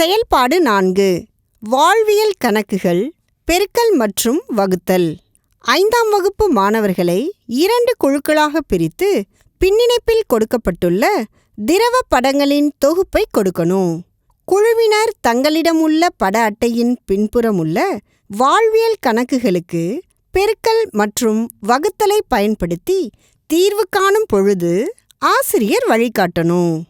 செயல்பாடு நான்கு. வாழ்வியல் கணக்குகள் பெருக்கல் மற்றும் வகுத்தல். ஐந்தாம் வகுப்பு மாணவர்களை இரண்டு குழுக்களாக பிரித்து பின்னிணைப்பில் கொடுக்கப்பட்டுள்ள திரவ படங்களின் தொகுப்பை கொடுக்கணும். குழுவினர் தங்களிடமுள்ள பட அட்டையின் பின்புறமுள்ள வாழ்வியல் கணக்குகளுக்கு பெருக்கல் மற்றும் வகுத்தலை பயன்படுத்தி தீர்வு காணும் பொழுது ஆசிரியர் வழிகாட்டணும்.